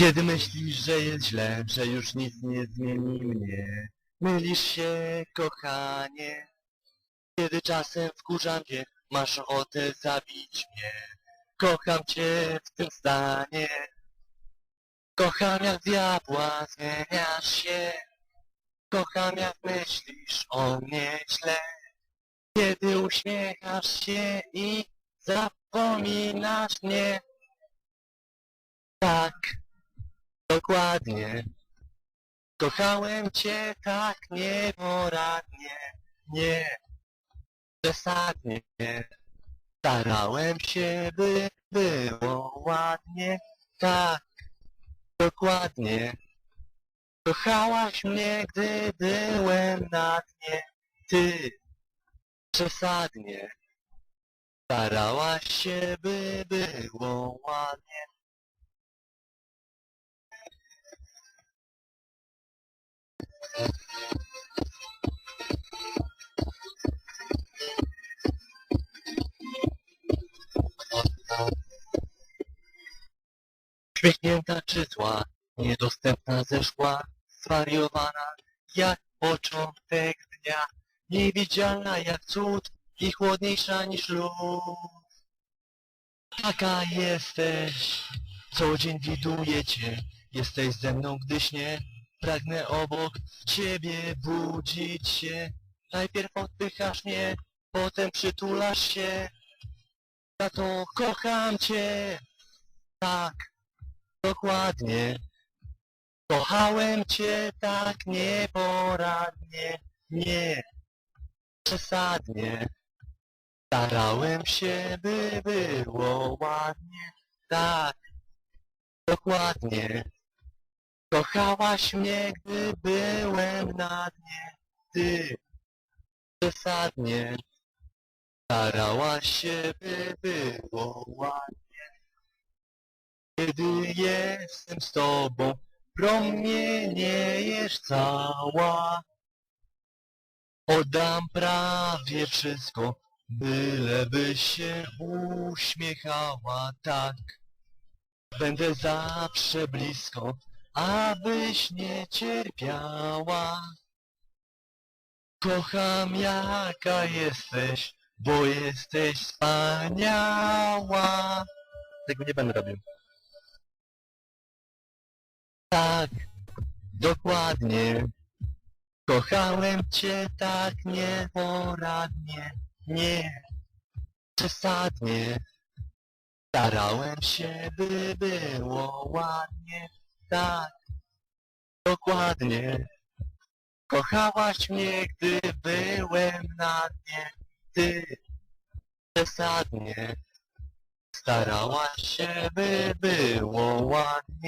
Kiedy myślisz, że jest źle, że już nic nie zmieni mnie, mylisz się, kochanie. Kiedy czasem wkurzam cię, masz ochotę zabić mnie. Kocham cię w tym stanie. Kocham jak diabła, zmieniasz się. Kocham jak myślisz o mnie źle. Kiedy uśmiechasz się i zapominasz mnie. Tak, dokładnie. Kochałem cię tak nieporadnie, nie, przesadnie. Starałem się, by było ładnie, tak, dokładnie. Kochałaś mnie, gdy byłem na dnie, ty, przesadnie. Starałaś się, by było Uśmiechnięta czy zła, niedostępna ze szkła, zwariowana jak początek dnia, niewidzialna jak cud i chłodniejsza niż lód. Taka jesteś, co dzień widuję cię, jesteś ze mną, gdy śnie, pragnę obok ciebie budzić się. Najpierw odpychasz mnie, potem przytulasz się, za to kocham cię, tak, dokładnie. Kochałem cię tak nieporadnie, nie, przesadnie. Starałem się, by było ładnie, tak, dokładnie. Kochałaś mnie, gdy byłem na dnie, ty, przesadnie. Starałaś się, by było ładnie. Kiedy jestem z tobą, promieniejesz cała. Oddam prawie wszystko, bylebyś się uśmiechała tak. Będę zawsze blisko, abyś nie cierpiała. Kocham jaka jesteś, bo jesteś wspaniała. Tego nie będę robił. Tak, dokładnie. Kochałem cię tak nieporadnie, nie, przesadnie. Starałem się, by było ładnie, tak, dokładnie. Kochałaś mnie, gdy byłem na dnie, ty, przesadnie. Starałaś się, by było ładnie,